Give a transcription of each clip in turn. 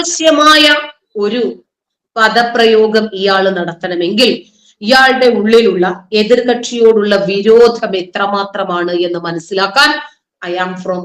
അനാവശ്യമായ ഒരു പദപ്രയോഗം ഇയാൾ നടത്തണമെങ്കിൽ ഇയാളുടെ ഉള്ളിലുള്ള എതിർകക്ഷിയോടുള്ള വിരോധം എത്രമാത്രമാണ് എന്ന് മനസ്സിലാക്കാൻ ഐ ആം ഫ്രോം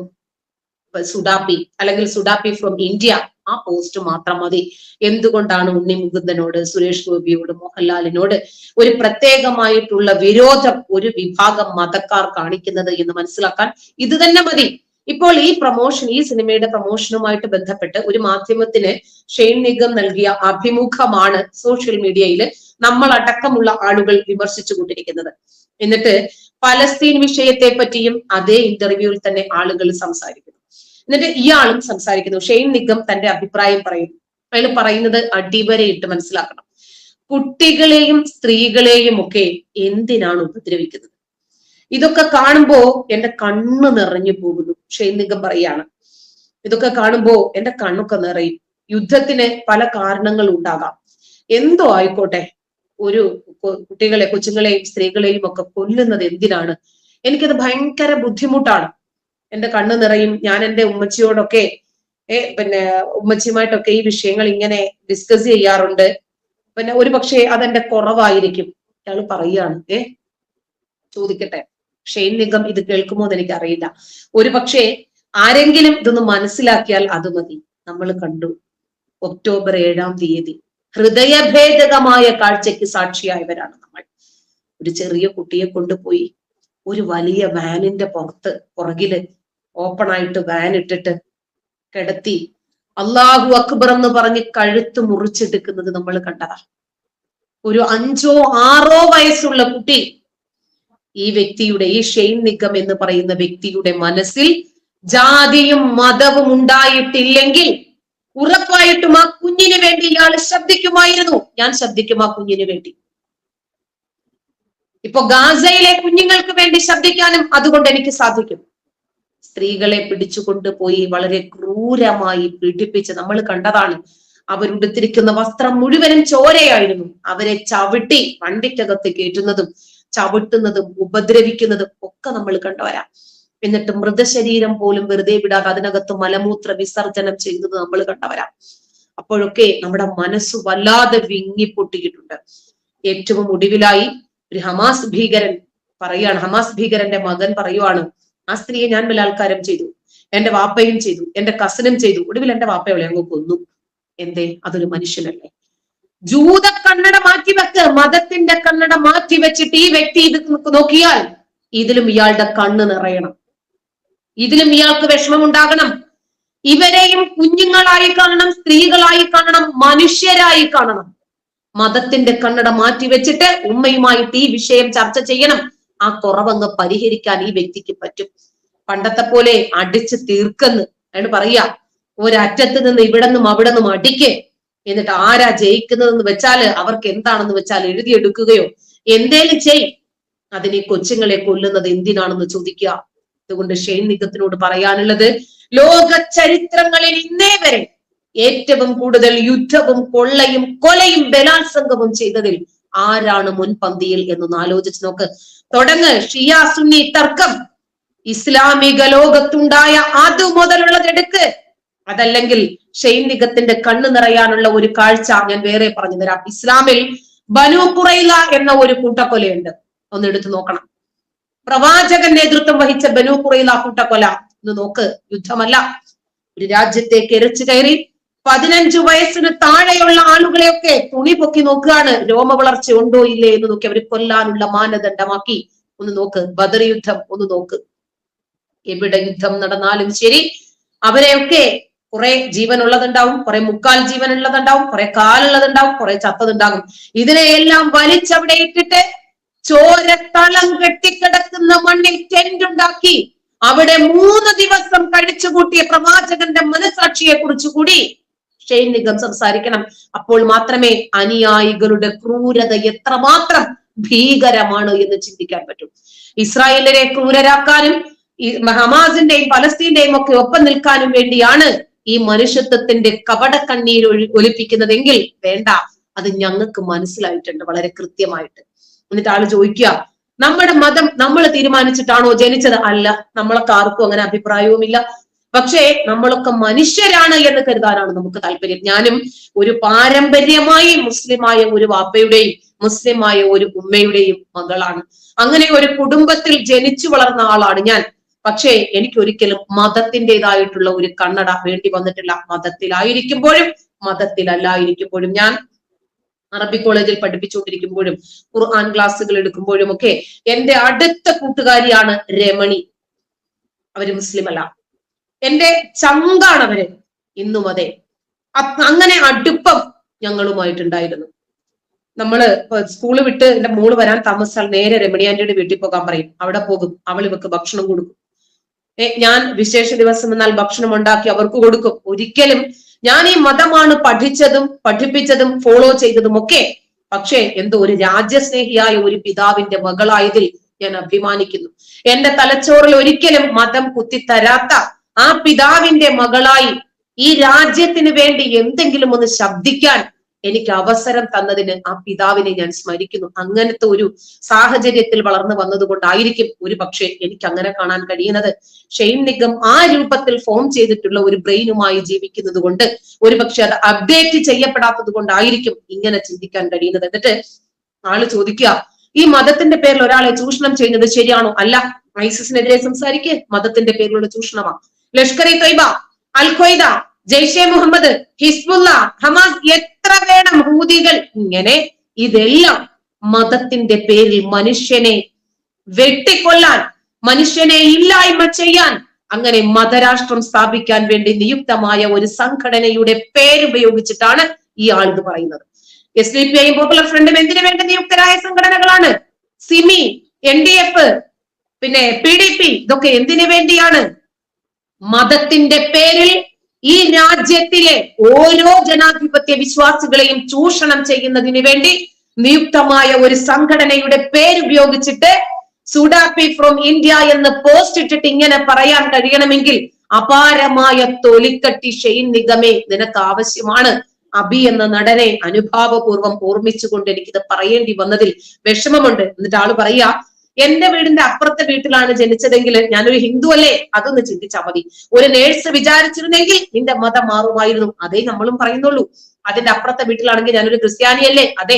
സുഡാപ്പി അല്ലെങ്കിൽ സുഡാപ്പി ഫ്രോം ഇന്ത്യ ആ പോസ്റ്റ് മാത്രം മതി. എന്തുകൊണ്ടാണ് ഉണ്ണി മുകുന്ദനോട് സുരേഷ് ഗോപിയോട് മോഹൻലാലിനോട് ഒരു പ്രത്യേകമായിട്ടുള്ള വിരോധം ഒരു വിഭാഗം മതക്കാർ കാണിക്കുന്നത് എന്ന് മനസ്സിലാക്കാൻ ഇത് തന്നെ മതി? ഇപ്പോൾ ഈ പ്രൊമോഷൻ ഈ സിനിമയുടെ പ്രൊമോഷനുമായിട്ട് ബന്ധപ്പെട്ട് ഒരു മാധ്യമത്തിന് ഷെയ്ൻ നിഗം നൽകിയ അഭിമുഖമാണ് സോഷ്യൽ മീഡിയയിൽ നമ്മൾ അടക്കമുള്ള ആളുകൾ വിമർശിച്ചു കൊണ്ടിരിക്കുന്നത് എന്നിട്ട് പലസ്തീൻ വിഷയത്തെ പറ്റിയും അതേ ഇന്റർവ്യൂവിൽ തന്നെ ആളുകൾ സംസാരിക്കുന്നു. എന്നിട്ട് ഇയാളും സംസാരിക്കുന്നു. ഷെയ്ൻ നിഗം തന്റെ അഭിപ്രായം പറയുന്നു. അയാൾ പറയുന്നത് അടിവരയിട്ട് മനസ്സിലാക്കണം. കുട്ടികളെയും സ്ത്രീകളെയും ഒക്കെ എന്തിനാണ് ഉപദ്രവിക്കുന്നത്? ഇതൊക്കെ കാണുമ്പോ എന്റെ കണ്ണ് നിറഞ്ഞു പോകുന്നു. നിഗം പറയാണ്. ഇതൊക്കെ കാണുമ്പോ എന്റെ കണ്ണൊക്കെ നിറയും. യുദ്ധത്തിന് പല കാരണങ്ങൾ ഉണ്ടാകാം. എന്തോ ആയിക്കോട്ടെ. ഒരു കുട്ടികളെ കൊച്ചുങ്ങളെയും സ്ത്രീകളെയും ഒക്കെ കൊല്ലുന്നത് എന്തിനാണ്? എനിക്കത് ഭയങ്കര ബുദ്ധിമുട്ടാണ്. എന്റെ കണ്ണ് നിറയും. ഞാൻ എന്റെ ഉമ്മച്ചിയോടൊക്കെ ഏ പിന്നെ ഉമ്മച്ചിയുമായിട്ടൊക്കെ ഈ വിഷയങ്ങൾ ഇങ്ങനെ ഡിസ്കസ് ചെയ്യാറുണ്ട്. പിന്നെ ഒരു പക്ഷേ അതെന്റെ കുറവായിരിക്കും. അയാൾ പറയാണ്. ഏ ചോദിക്കട്ടെ. ഷെയ്ൻ നിഗം ഇത് കേൾക്കുമോ എന്ന് എനിക്കറിയില്ല. ഒരു പക്ഷേ ആരെങ്കിലും ഇതൊന്ന് മനസ്സിലാക്കിയാൽ അത് മതി. നമ്മൾ കണ്ടു. ഒക്ടോബർ ഏഴാം തീയതി. ഹൃദയഭേദകമായ കാഴ്ചയ്ക്ക് സാക്ഷിയായവരാണ് നമ്മൾ. ഒരു ചെറിയ കുട്ടിയെ കൊണ്ടുപോയി ഒരു വലിയ വാനിന്റെ പുറത്ത് പുറകിൽ ഓപ്പൺ ആയിട്ട് വാൻ ഇട്ടിട്ട് കിടത്തി അള്ളാഹു അക്ബർ എന്ന് പറഞ്ഞ് കഴുത്ത് മുറിച്ചെടുക്കുന്നത് നമ്മൾ കണ്ടതാ. ഒരു അഞ്ചോ ആറോ വയസ്സുള്ള കുട്ടി ഈ വ്യക്തിയുടെ ഈ ഷെയ്ൻ നിഗം എന്ന് പറയുന്ന വ്യക്തിയുടെ മനസ്സിൽ ജാതിയും മതവും ഉണ്ടായിട്ടില്ലെങ്കിൽ ഉറപ്പായിട്ടും ആ കുഞ്ഞിന് വേണ്ടി ഇയാൾ ശബ്ദിക്കുമായിരുന്നു ഞാൻ ശബ്ദിക്കും ആ കുഞ്ഞിന് വേണ്ടി. ഇപ്പൊ ഗാസയിലെ കുഞ്ഞുങ്ങൾക്ക് വേണ്ടി ശബ്ദിക്കാനും അതുകൊണ്ട് എനിക്ക് സാധിക്കും. സ്ത്രീകളെ പിടിച്ചുകൊണ്ടുപോയി വളരെ ക്രൂരമായി പീഡിപ്പിച്ച് നമ്മൾ കണ്ടതാണ് അവരുടെ തിരിക്കുന്ന വസ്ത്രം മുഴുവനും ചോരയായിരുന്നു. അവരെ ചവിട്ടി വണ്ടിക്കകത്ത് കയറ്റുന്നതും ചവിട്ടുന്നതും ഉപദ്രവിക്കുന്നതും ഒക്കെ നമ്മൾ കണ്ടുവരാം. എന്നിട്ട് മൃതശരീരം പോലും വെറുതെ വിടാതെ അതിനകത്ത് മലമൂത്ര വിസർജനം ചെയ്യുന്നത് നമ്മൾ കണ്ടവരാം. അപ്പോഴൊക്കെ നമ്മുടെ മനസ്സ് വല്ലാതെ വിങ്ങിപ്പൊട്ടിയിട്ടുണ്ട്. ഏറ്റവും ഒടുവിലായി ഒരു ഹമാസ് ഭീകരൻ പറയാണ് ഹമാസ് ഭീകരന്റെ മകൻ പറയുവാണ് ആ സ്ത്രീയെ ഞാൻ ബലാത്കാരം ചെയ്തു എന്റെ വാപ്പയും ചെയ്തു എന്റെ കസിനും ചെയ്തു ഒടുവിൽ എന്റെ വാപ്പയോളെ അങ്ങ് കൊന്നു. എന്തേ? അതൊരു മനുഷ്യനല്ലേ? ജൂത കണ്ണട മാറ്റി വെക്ക് മതത്തിന്റെ കണ്ണട മാറ്റി വെച്ചിട്ട് ഈ വ്യക്തി ഇത് നോക്കിയാൽ ഇതിലും ഇയാളുടെ കണ്ണ് നിറയണം. ഇതിലും ഇയാൾക്ക് വിഷമം ഉണ്ടാകണം ഇവരെയും കുഞ്ഞുങ്ങളായി കാണണം സ്ത്രീകളായി കാണണം മനുഷ്യരായി കാണണം. മതത്തിന്റെ കണ്ണട മാറ്റി വെച്ചിട്ട് ഉമ്മയുമായിട്ട് ഈ വിഷയം ചർച്ച ചെയ്യണം. ആ കുറവങ്ങ് പരിഹരിക്കാൻ ഈ വ്യക്തിക്ക് പറ്റും. പണ്ടത്തെ പോലെ അടിച്ച് തീർക്കെന്ന് അയാൾ പറയാ ഒരറ്റത്ത് നിന്ന് ഇവിടെ നിന്നും അവിടെ നിന്നും അടിക്ക്. എന്നിട്ട് ആരാ ജയിക്കുന്നതെന്ന് വെച്ചാൽ അവർക്ക് എന്താണെന്ന് വെച്ചാൽ എഴുതിയെടുക്കുകയോ എന്തേലും ചെയ്. അതിനെ കൊച്ചുങ്ങളെ കൊല്ലുന്നത് എന്തിനാണെന്ന് ചോദിക്കുക. അതുകൊണ്ട് ഷെയ്ൻ നിഗത്തിനോട് പറയാനുള്ളത് ലോക ചരിത്രങ്ങളിൽ ഇന്നേ വരെ ഏറ്റവും കൂടുതൽ യുദ്ധവും കൊള്ളയും കൊലയും ബലാത്സംഗവും ചെയ്തതിൽ ആരാണ് മുൻപന്തിയിൽ എന്നൊന്ന് ആലോചിച്ച് നോക്ക്. തുടങ്ങ്. ഷിയ സുന്നി തർക്കം. ഇസ്ലാമിക ലോകത്തുണ്ടായ അതു മുതലുള്ളതെടുക്ക് അതല്ലെങ്കിൽ ഷെയ്ൻ നിഗത്തിന്റെ കണ്ണു നിറയാനുള്ള ഒരു കാഴ്ച ഞാൻ വേറെ പറഞ്ഞു തരാം. ഇസ്ലാമിൽ ബനു കുറൈല എന്ന ഒരു കൂട്ടക്കൊലയുണ്ട്. ഒന്ന് എടുത്തു നോക്കണം. പ്രവാചകൻ നേതൃത്വം വഹിച്ച ബനു കുറൈല കൂട്ടക്കൊല ഒന്ന് നോക്ക് യുദ്ധമല്ല. ഒരു രാജ്യത്തെ എരച്ചു കയറി പതിനഞ്ചു വയസ്സിന് താഴെയുള്ള ആളുകളെയൊക്കെ തുണി പൊക്കി നോക്കുകയാണ്. രോമ വളർച്ച ഉണ്ടോ ഇല്ലേ എന്ന് നോക്കി അവർ കൊല്ലാനുള്ള മാനദണ്ഡമാക്കി. ഒന്ന് നോക്ക് ബദർ യുദ്ധം ഒന്ന് നോക്ക്. എവിടെ യുദ്ധം നടന്നാലും ശരി അവരെയൊക്കെ കുറെ ജീവൻ ഉള്ളതുണ്ടാവും കുറെ മുക്കാൽ ജീവൻ ഉള്ളതുണ്ടാവും കുറെ കാലുള്ളതുണ്ടാവും കുറെ ചത്തതുണ്ടാകും. ഇതിനെയെല്ലാം വലിച്ചവിടെ ഇട്ടിട്ട് ചോരത്തളം കെട്ടിക്കിടക്കുന്ന മണ്ണിൽ ടെന്റ് ഉണ്ടാക്കി. അവിടെ മൂന്ന് ദിവസം കഴിച്ചുകൂട്ടിയ പ്രവാചകന്റെ മനസാക്ഷിയെ കുറിച്ച് കൂടി ഷെയ്ൻ നിഗം സംസാരിക്കണം. അപ്പോൾ മാത്രമേ അനുയായികളുടെ ക്രൂരത എത്രമാത്രം ഭീകരമാണ് എന്ന് ചിന്തിക്കാൻ പറ്റും. ഇസ്രായേലിനെ ക്രൂരരാക്കാനും ഹമാസിന്റെയും പലസ്തീന്റെയും ഒക്കെ ഒപ്പം നിൽക്കാനും വേണ്ടിയാണ് ഈ മനുഷ്യത്വത്തിന്റെ കപട കണ്ണീർ ഒഴി ഒലിപ്പിക്കുന്നതെങ്കിൽ വേണ്ട. അത് ഞങ്ങൾക്ക് മനസ്സിലായിട്ടുണ്ട് വളരെ കൃത്യമായിട്ട്. എന്നിട്ട് ആൾ ചോദിക്കുക നമ്മുടെ മതം നമ്മൾ തീരുമാനിച്ചിട്ടാണോ ജനിച്ചത്? അല്ല നമ്മളൊക്കെ ആർക്കും അങ്ങനെ അഭിപ്രായവുമില്ല. പക്ഷേ നമ്മളൊക്കെ മനുഷ്യരാണ് എന്ന് കരുതാനാണ് നമുക്ക് താല്പര്യം. ഞാനും ഒരു പാരമ്പര്യമായി മുസ്ലിമായ ഒരു വാപ്പയുടെയും മുസ്ലിമായ ഒരു ഉമ്മയുടെയും മകളാണ്. അങ്ങനെ ഒരു കുടുംബത്തിൽ ജനിച്ചു വളർന്ന ആളാണ് ഞാൻ. പക്ഷേ എനിക്ക് ഒരിക്കലും മതത്തിന്റെതായിട്ടുള്ള ഒരു കണ്ണട വേണ്ടി വന്നിട്ടില്ല. മതത്തിലായിരിക്കുമ്പോഴും മതത്തിലല്ലായിരിക്കുമ്പോഴും ഞാൻ അറബി കോളേജിൽ പഠിപ്പിച്ചുകൊണ്ടിരിക്കുമ്പോഴും ഖുർആൻ ക്ലാസ്സുകൾ എടുക്കുമ്പോഴും ഒക്കെ എന്റെ അടുത്ത കൂട്ടുകാരിയാണ് രമണി. അവർ മുസ്ലിം അല്ല എന്റെ ചങ്കാണ് അവർ. ഇന്നും അതെ. അങ്ങനെ അടുപ്പം ഞങ്ങളുമായിട്ടുണ്ടായിരുന്നു. നമ്മൾ സ്കൂൾ വിട്ട് എന്റെ മോൾ വരാൻ താമസിച്ചാൽ നേരെ രമണിയാന്റിയുടെ വീട്ടിൽ പോകാൻ പറയും. അവിടെ പോകും. അവൾ ഇവക്ക് ഭക്ഷണം കൊടുക്കും. ഞാൻ വിശേഷ ദിവസം എന്നാൽ ഭക്ഷണം ഉണ്ടാക്കി അവർക്ക് കൊടുക്കും. ഒരിക്കലും ഞാൻ ഈ മതമാണ് പഠിച്ചതും പഠിപ്പിച്ചതും ഫോളോ ചെയ്തതും ഒക്കെ പക്ഷേ എന്തോ ഒരു രാജ്യസ്നേഹിയായ ഒരു പിതാവിന്റെ മകളായതിൽ ഞാൻ അഭിമാനിക്കുന്നു. എന്റെ തലച്ചോറിൽ ഒരിക്കലും മതം കുത്തിത്തരാത്ത ആ പിതാവിന്റെ മകളായി ഈ രാജ്യത്തിന് വേണ്ടി എന്തെങ്കിലും ഒന്ന് ശബ്ദിക്കാൻ എനിക്ക് അവസരം തന്നതിന് ആ പിതാവിനെ ഞാൻ സ്മരിക്കുന്നു. അങ്ങനത്തെ ഒരു സാഹചര്യത്തിൽ വളർന്നു വന്നതുകൊണ്ടായിരിക്കും ഒരു പക്ഷേ എനിക്ക് അങ്ങനെ കാണാൻ കഴിയുന്നത്. ഷെയ്ൻ നിഗം ആ രൂപത്തിൽ ഫോം ചെയ്തിട്ടുള്ള ഒരു ബ്രെയിനുമായി ജീവിക്കുന്നത് കൊണ്ട് ഒരു പക്ഷെ അത് അപ്ഡേറ്റ് ചെയ്യപ്പെടാത്തത് കൊണ്ടായിരിക്കും ഇങ്ങനെ ചിന്തിക്കാൻ കഴിയുന്നത്. എന്നിട്ട് ആൾ ചോദിക്കുക ഈ മതത്തിന്റെ പേരിൽ ഒരാളെ ചൂഷണം ചെയ്യുന്നത് ശരിയാണോ? അല്ല ഐസിസിനെതിരെ സംസാരിക്കുക മതത്തിന്റെ പേരിലുള്ള ചൂഷണമാണ് Lashkar e Taiba Al Qaeda Jaishe Mohammed Hezbollah Hamas എത്ര വേണം ഹൂതികൾ? ഇങ്ങനെ ഇതെല്ലാം മതത്തിന്റെ പേരിൽ മനുഷ്യനെ വെട്ടിക്കൊല്ലാൻ മനുഷ്യനെ ഇല്ലായ്മ ചെയ്യാൻ അങ്ങനെ മതരാഷ്ട്രം സ്ഥാപിക്കാൻ വേണ്ടി നിയുക്തമായ ഒരു സംഘടനയുടെ പേരുപയോഗിച്ചിട്ടാണ് ഈ ആൾ ഇത് പറയുന്നത്. എസ് ഡി പി ഐയും പോപ്പുലർ ഫ്രണ്ടും എന്തിനു വേണ്ടി നിയുക്തരായ സംഘടനകളാണ്? സിമി എൻ ഡി എഫ് പിന്നെ പി ഡി പി ഇതൊക്കെ എന്തിനു വേണ്ടിയാണ്? മതത്തിന്റെ പേരിൽ ഈ രാജ്യത്തിലെ ഓരോ ജനാധിപത്യ വിശ്വാസികളെയും ചൂഷണം ചെയ്യുന്നതിന് വേണ്ടി നിയുക്തമായ ഒരു സംഘടനയുടെ പേരുപയോഗിച്ചിട്ട് സുഡാപ്പി ഫ്രോം ഇന്ത്യ എന്ന് പോസ്റ്റ് ഇട്ടിട്ട് ഇങ്ങനെ പറയാൻ കഴിയണമെങ്കിൽ അപാരമായ തൊലിക്കട്ടി ഷെയ്ൻ നിഗമേ നിനക്ക് ആവശ്യമാണ്. അബി എന്ന നടനെ അനുഭാവപൂർവം ഓർമ്മിച്ചുകൊണ്ട് എനിക്കിത് പറയേണ്ടി വന്നതിൽ വിഷമമുണ്ട്. എന്നിട്ട് ആൾ പറയാ എന്റെ വീടിന്റെ അപ്പുറത്തെ വീട്ടിലാണ് ജനിച്ചതെങ്കിൽ ഞാനൊരു ഹിന്ദു അല്ലേ? അതൊന്ന് ചിന്തിച്ചാൽ മതി. ഒരു നേഴ്സ് വിചാരിച്ചിരുന്നെങ്കിൽ നിന്റെ മതം മാറുമായിരുന്നു. അതേ നമ്മളും പറയുന്നുള്ളൂ. അതിന്റെ അപ്പുറത്തെ വീട്ടിലാണെങ്കിൽ ഞാനൊരു ക്രിസ്ത്യാനിയല്ലേ? അതെ.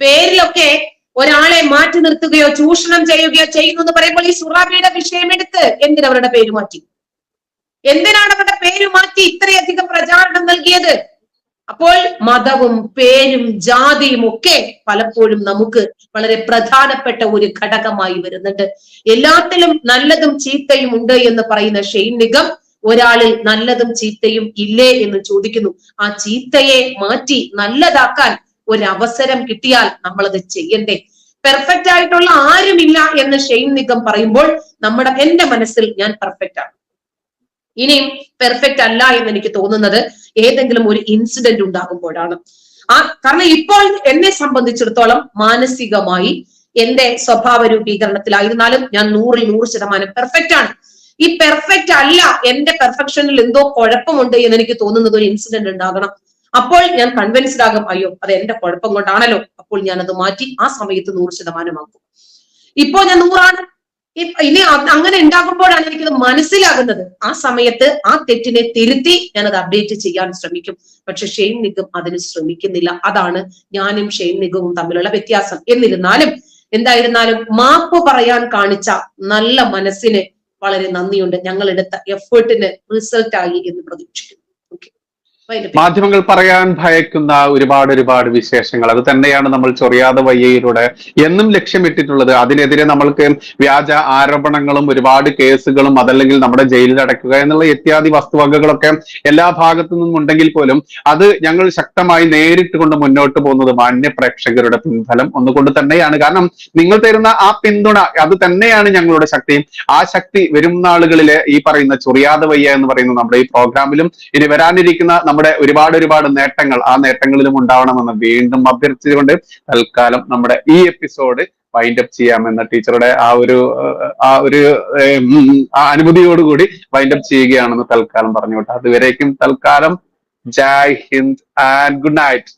പേരിലൊക്കെ ഒരാളെ മാറ്റി നിർത്തുകയോ ചൂഷണം ചെയ്യുകയോ ചെയ്യുന്നു എന്ന് പറയുമ്പോൾ ഈ സുറാബിയുടെ വിഷയമെടുത്ത് എന്തിനവരുടെ പേര് മാറ്റി? എന്തിനാണ് അവരുടെ പേര് മാറ്റി ഇത്രയധികം പ്രചാരണം നൽകിയത്? അപ്പോൾ മതവും പേരും ജാതിയും ഒക്കെ പലപ്പോഴും നമുക്ക് വളരെ പ്രധാനപ്പെട്ട ഒരു ഘടകമായി വരുന്നുണ്ട്. എല്ലാത്തിലും നല്ലതും ചീത്തയും ഉണ്ട് എന്ന് പറയുന്ന ഷെയ്ൻ നിഗം ഒരാളിൽ നല്ലതും ചീത്തയും ഇല്ലേ എന്ന് ചോദിക്കുന്നു. ആ ചീത്തയെ മാറ്റി നല്ലതാക്കാൻ ഒരവസരം കിട്ടിയാൽ നമ്മളത് ചെയ്യണ്ടേ? പെർഫെക്റ്റ് ആയിട്ടുള്ള ആരുമില്ല എന്ന് ഷെയ്ൻ നിഗം പറയുമ്പോൾ നമ്മുടെ എന്റെ മനസ്സിൽ ഞാൻ പെർഫെക്റ്റ് ആണ്. ഇനിയും പെർഫെക്റ്റ് അല്ല എന്ന് എനിക്ക് തോന്നുന്നത് ഏതെങ്കിലും ഒരു ഇൻസിഡന്റ് ഉണ്ടാകുമ്പോഴാണ്. ആ കാരണം ഇപ്പോൾ എന്നെ സംബന്ധിച്ചിടത്തോളം മാനസികമായി എന്റെ സ്വഭാവ രൂപീകരണത്തിലായിരുന്നാലും ഞാൻ നൂറിൽ നൂറ് ശതമാനം പെർഫെക്റ്റ് ആണ്. ഈ പെർഫെക്റ്റ് അല്ല എന്റെ പെർഫെക്ഷനിൽ എന്തോ കുഴപ്പമുണ്ട് എന്ന് എനിക്ക് തോന്നുന്നത് ഒരു ഇൻസിഡന്റ് ഉണ്ടാകണം. അപ്പോൾ ഞാൻ കൺവിൻസ്ഡ് ആകും അയ്യോ അത് എന്റെ കുഴപ്പം കൊണ്ടാണല്ലോ. അപ്പോൾ ഞാൻ അത് മാറ്റി ആ സമയത്ത് നൂറ് ശതമാനമാക്കും ഇപ്പോ ഞാൻ നൂറാണ്. ഇനി അങ്ങനെ ഉണ്ടാകുമ്പോഴാണ് എനിക്കത് മനസ്സിലാകുന്നത്. ആ സമയത്ത് ആ തെറ്റിനെ തിരുത്തി ഞാനത് അപ്ഡേറ്റ് ചെയ്യാൻ ശ്രമിക്കും. പക്ഷെ ഷെയ്ൻ നിഗം അതിന് ശ്രമിക്കുന്നില്ല. അതാണ് ഞാനും ഷെയ്ൻ നിഗവും തമ്മിലുള്ള വ്യത്യാസം. എന്നിരുന്നാലും എന്തായിരുന്നാലും മാപ്പ് പറയാൻ കാണിച്ച നല്ല മനസ്സിന് വളരെ നന്ദിയുണ്ട്. ഞങ്ങൾ എടുത്ത എഫേർട്ടിന് റിസൾട്ടായി എന്ന് പ്രതീക്ഷിക്കുന്നു. മാധ്യമങ്ങൾ പറയാൻ ഭയക്കുന്ന ഒരുപാട് ഒരുപാട് വിശേഷങ്ങൾ. അത് തന്നെയാണ് നമ്മൾ ചൊറിയാതെ വയ്യയിലൂടെ എന്നും ലക്ഷ്യമിട്ടിട്ടുള്ളത്. അതിനെതിരെ നമ്മൾക്ക് വ്യാജ ആരോപണങ്ങളും ഒരുപാട് കേസുകളും അതല്ലെങ്കിൽ നമ്മുടെ ജയിലിൽ അടയ്ക്കുക എന്നുള്ള ഇത്യാദി വസ്തുവകകളൊക്കെ എല്ലാ ഭാഗത്തു നിന്നും ഉണ്ടെങ്കിൽ പോലും അത് ഞങ്ങൾ ശക്തമായി നേരിട്ട് കൊണ്ട് മുന്നോട്ട് പോകുന്നത് മാന്യ പ്രേക്ഷകരുടെ പിൻഫലം ഒന്നുകൊണ്ട് തന്നെയാണ്. കാരണം നിങ്ങൾ തരുന്ന ആ പിന്തുണ അത് തന്നെയാണ് ഞങ്ങളുടെ ശക്തി ആ ശക്തി വരും നാളുകളിലെ ഈ പറയുന്ന ചൊറിയാതെ വയ്യ എന്ന് പറയുന്ന നമ്മുടെ ഈ പ്രോഗ്രാമിലും ഇനി വരാനിരിക്കുന്ന നമ്മുടെ ഒരുപാട് ഒരുപാട് നേട്ടങ്ങൾ ആ നേട്ടങ്ങളിലും ഉണ്ടാവണമെന്ന് വീണ്ടും അഭ്യർത്ഥിച്ചുകൊണ്ട് തൽക്കാലം നമ്മുടെ ഈ എപ്പിസോഡ് വൈൻഡ് അപ്പ് ചെയ്യാമെന്ന ടീച്ചറുടെ ആ ഒരു ആ ഒരു അനുമതിയോടുകൂടി വൈൻഡ് അപ്പ് ചെയ്യുകയാണെന്ന് തൽക്കാലം പറഞ്ഞുകൊണ്ട് അതുവരേക്കും തൽക്കാലം ജയ് ഹിന്ദ് ആൻഡ് ഗുഡ് നൈറ്റ്.